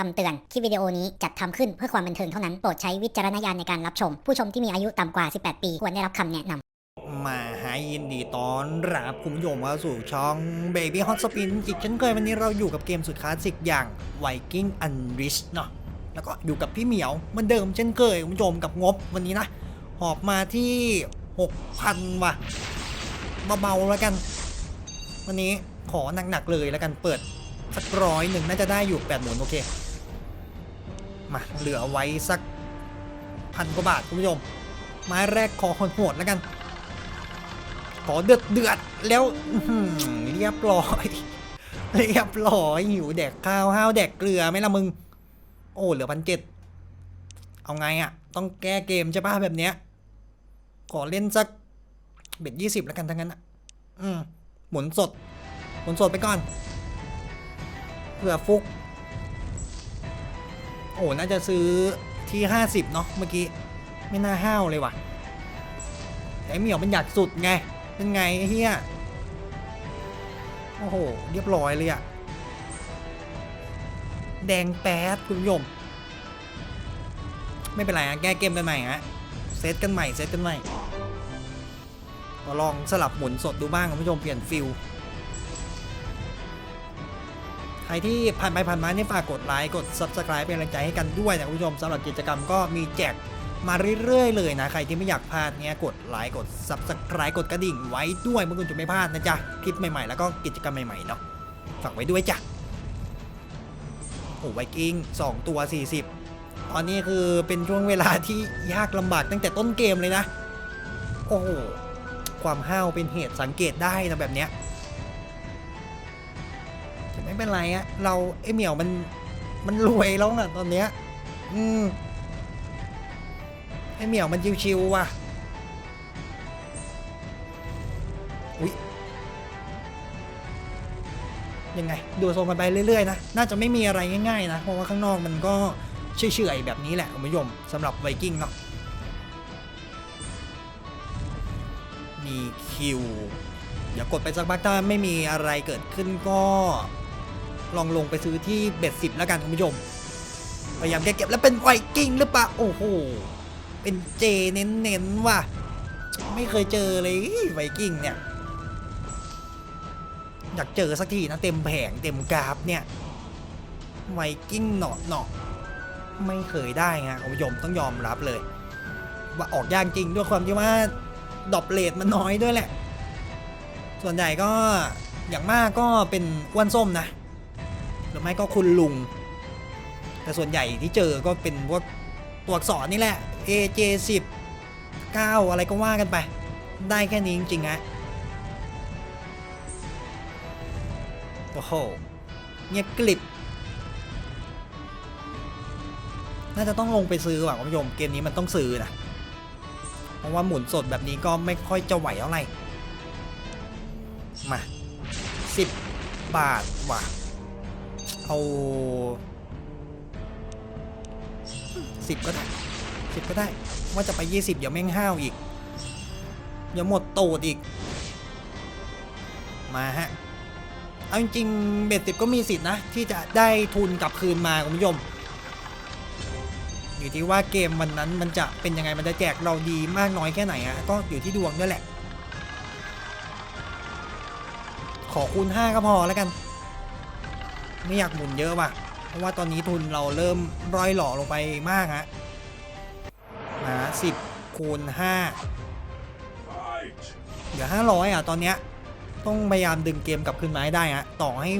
คำเตือน คลิปวิดีโอนี้จัดทำขึ้นเพื่อความบันเทิงเท่านั้น โปรดใช้วิจารณญาณในการรับชม ผู้ชมที่มีอายุต่ำกว่า 18 ปี ควรได้รับคำแนะนำ มาหายินดีตอนรับคุณผู้ชมเข้าสู่ช่อง Baby Hot Spin อีกเช่นเคยวันนี้เราอยู่กับเกมสุดคลาสสิกอย่าง Viking Unleashed เนาะแล้วก็อยู่กับพี่เหมียวเหมือนเดิมเช่นเคยคุณผู้ชมกับงบวันนี้นะ หอบมาที่ 6,000 ว่ะเบาๆแล้วกัน วันนี้ขอหนักๆเลยแล้วกันเปิดสักร้อยหนึ่งน่าจะได้อยู่8หมุนโอเค มาเหลือไว้สักพันกว่าบาทคุณผู้ชม ไม้แรกขอโหดแล้วกัน ขอเดือดเดือดแล้วเรียบร้อยเรียบร้อยหิวแดกข้าวห้าวแดกเกลือไหมล่ะมึง โอ้เหลือพันเจ็ดเอาไงอะ่ะ ต้องแก้เกมใช่ปะแบบเนี้ยขอเล่นสักเบ็ดยี่สิบแล้วกันทั้งนั้นอะ อืมหมุนสด หมุนสดไปก่อนเผื่อฟุก อ้น่าจะซื้อที่ห้าสิบเนาะเมื่อกี้ ไม่น่าห้าวเลยว่ะแต่ไอเหมียวมันอยากสุดไง เป็นไงไอเฮียโอ้โห เรียบร้อยเลยอะแดงแป๊ดคุณผู้ชมไม่เป็นไรอะแก้เกมกันใหม่ฮะเซตกันใหม่เซตกันใหม่ก็ลองสลับหมุนสดดูบ้างคุณผู้ชมเปลี่ยนฟิล รที่ผ่านไปผ่านมาเนี่ยฝากกดไลค์กด Subscribe เป็นกำลังใจให้กันด้วยนะคุณผู้ชมสำหรับกิจกรรมก็มีแจกมาเรื่อยๆเลยนะใครที่ไม่อยากพลาดเนี่ยกดไลค์กด Subscribe กดกระดิ่งไว้ด้วยเมื่อคุณจะไม่พลาดนะจ๊ะคลิปใหม่ๆ แล้วก็กิจกรรมใหม่ๆเนาะฝากไว้ด้วยจ้ะโอ้ไวกิ้ง2 ตัว 40 ตอนนี้คือเป็นช่วงเวลาที่ยากลำบากตั้งแต่ต้นเกมเลยนะ โอ้โห ความห้าวเป็นเหตุสังเกตได้นะแบบเนี้ย เป็นไรอะเราไอเหมียวมันมันรวยแล้วนะตอนเนี้ยอืมไอเหมียวมันชิวๆว่ะอุ๊ยยังไง ดูโซนกันไปเรื่อยๆนะน่าจะไม่มีอะไรง่ายๆนะเพราะว่าข้างนอกมันก็เฉยๆแบบนี้แหละคุณผู้ชมสำหรับไวกิ้งเนาะมีคิว เดี๋ยวกดไปสักพักถ้าไม่มีอะไรเกิดขึ้นก็ ลองลงไปซื้อที่เบ็ดสิบแล้วกันคุณผู้ชม พยายามแก้เก็บแล้วเป็นไวกิ้งหรือเปล่าโอ้โห เป็นเจเน้นๆว่ะ ไม่เคยเจอเลยไวกิ้งเนี่ย อยากเจอสักทีนะเต็มแผงเต็มกราฟเนี่ย ไวกิ้งหนอหนอไม่เคยได้ฮะคุณผู้ชมต้องยอมรับเลย ว่าออกยากจริงด้วยความที่ว่าดอปเลทมันน้อยด้วยแหละ ส่วนใหญ่ก็อย่างมากก็เป็นอ้วนส้มนะ หรือไม่ก็คุณลุง แต่ส่วนใหญ่ที่เจอก็เป็นพวกตัวอักษรนี่แหละ AJ 10 9 อะไรก็ว่ากันไป ได้แค่นี้จริงๆฮะโอ้โหเงียบกลิบ น่าจะต้องลงไปซื้อว่ะคุณผู้ชมเกมนี้มันต้องซื้อนะเพราะว่าหมุนสดแบบนี้ก็ไม่ค่อยจะไหวเท่าไหร่มา 10 บาทว่ะ เอาสิบก็ได้สิบก็ได้ ว่าจะไปยี่สิบเดี๋ยวแม่งห้าวอีก เดี๋ยวหมดตูดอีก มาฮะ เอาจริงๆเบ็ดสิบก็มีสิทธินะ ที่จะได้ทุนกลับคืนมาคุณผู้ชม อยู่ที่ว่าเกมวันนั้นมันจะเป็นยังไงมันจะแจกเราดีมากน้อยแค่ไหนอะก็อยู่ที่ดวงด้วยแหละ ขอคูณ5ก็พอแล้วกัน ไม่อยากหมุนเยอะว่ะ เพราะว่าตอนนี้ทุนเราเริ่มร้อยหล่อลงไปมากฮะมาสิบคูณห้าเหลือห้าร้อยอะตอนเนี้ยต้องพยายามดึงเกมกลับคืนมาให้ได้ฮะต่อให้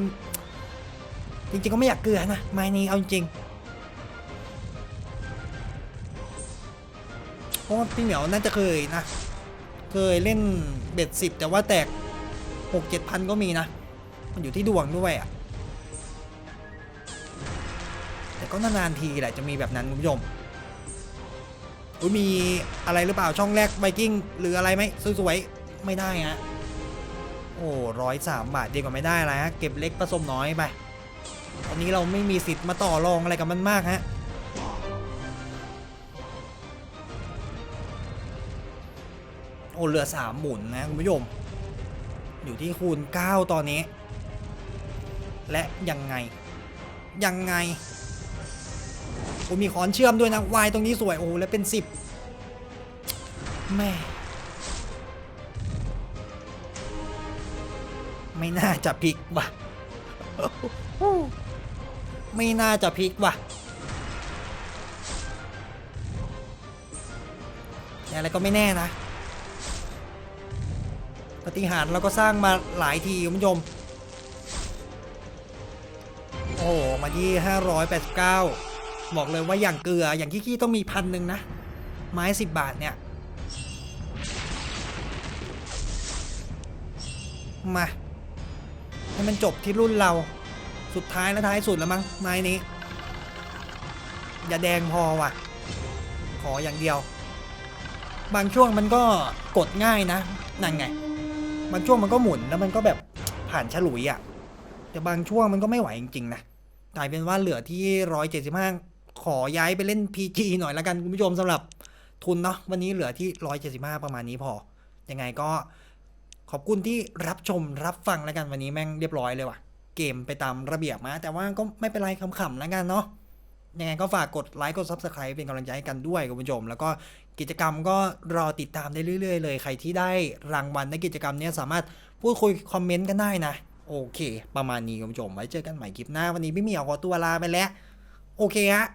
จริงๆก็ไม่อยากเกลือนะไม้นี้เอาจริงเพราะว่าพี่เหมียวน่าจะเคยนะ เคยเล่นเบ็ดสิบแต่ว่าแตกหกเจ็ดพันก็มีนะ มันอยู่ที่ดวงด้วยอะ แต่ก็นานๆทีแหละจะมีแบบนั้นคุณผู้ชมอุ๊ยมีอะไรหรือเปล่าช่องแรกไบกิ้งหรืออะไรไหมสวยๆไม่ได้ฮะโอ้ร้อยสามบาทดีกว่าไม่ได้อะไรฮะเก็บเล็กผสมน้อยไปตอนนี้เราไม่มีสิทธิ์มาต่อรองอะไรกับมันมากฮะโอ้เหลือสามหมุนนะคุณผู้ชมอยู่ที่คูณ 9 ตอนนี้ และยังไง ยังไง อ้มีคอนเชื่อมด้วยนะวายตรงนี้สวยโอ้แล้วเป็นสิบแม่ไม่น่าจะพลิกว่ะไม่น่าจะพลิกว่ะแต่อะไรก็ไม่แน่นะปฏิหารเราก็สร้างมาหลายทีคุณผู้ชม โอ้มาที่ 589 บอกเลยว่าอย่างเกลืออย่างขี้ต้องมีพันหนึ่งนะ ไม้10บาทเนี่ย มา ให้มันจบที่รุ่นเราสุดท้ายและท้ายสุดแล้วมั้งไม้นี้ อย่าแดงพอว่ะ ขออย่างเดียว บางช่วงมันก็กดง่ายนะนั่นไง บางช่วงมันก็หมุนแล้วมันก็แบบผ่านฉลุยอะ่ะแต่บางช่วงมันก็ไม่ไหวจริงๆนะกลายเป็นว่าเหลือที่ร้อยเจ็ดสิบห้า ขอย้ายไปเล่น PG หน่อยละกันคุณผู้ชมสำหรับทุนเนาะวันนี้เหลือที่ร้อยเจ็ดสิบห้าประมาณนี้พอ ยังไงก็ขอบคุณที่รับชมรับฟังแล้วกันวันนี้แม่งเรียบร้อยเลยว่ะ เกมไปตามระเบียบมา แต่ว่าก็ไม่เป็นไรขำๆแล้วกันเนาะยังไงก็ฝากกดไลค์กด Subscribe เป็นกำลังใจให้กันด้วยคุณผู้ชม แล้วก็กิจกรรมก็รอติดตามได้เรื่อยๆเลย ใครที่ได้รางวัลในกิจกรรมนี้สามารถพูดคุยคอมเมนต์กันได้นะ โอเค ประมาณนี้คุณผู้ชม ไว้เจอกันใหม่คลิปหน้า วันนี้พี่มีขอตัวลาไปแล้ว โอเคฮะ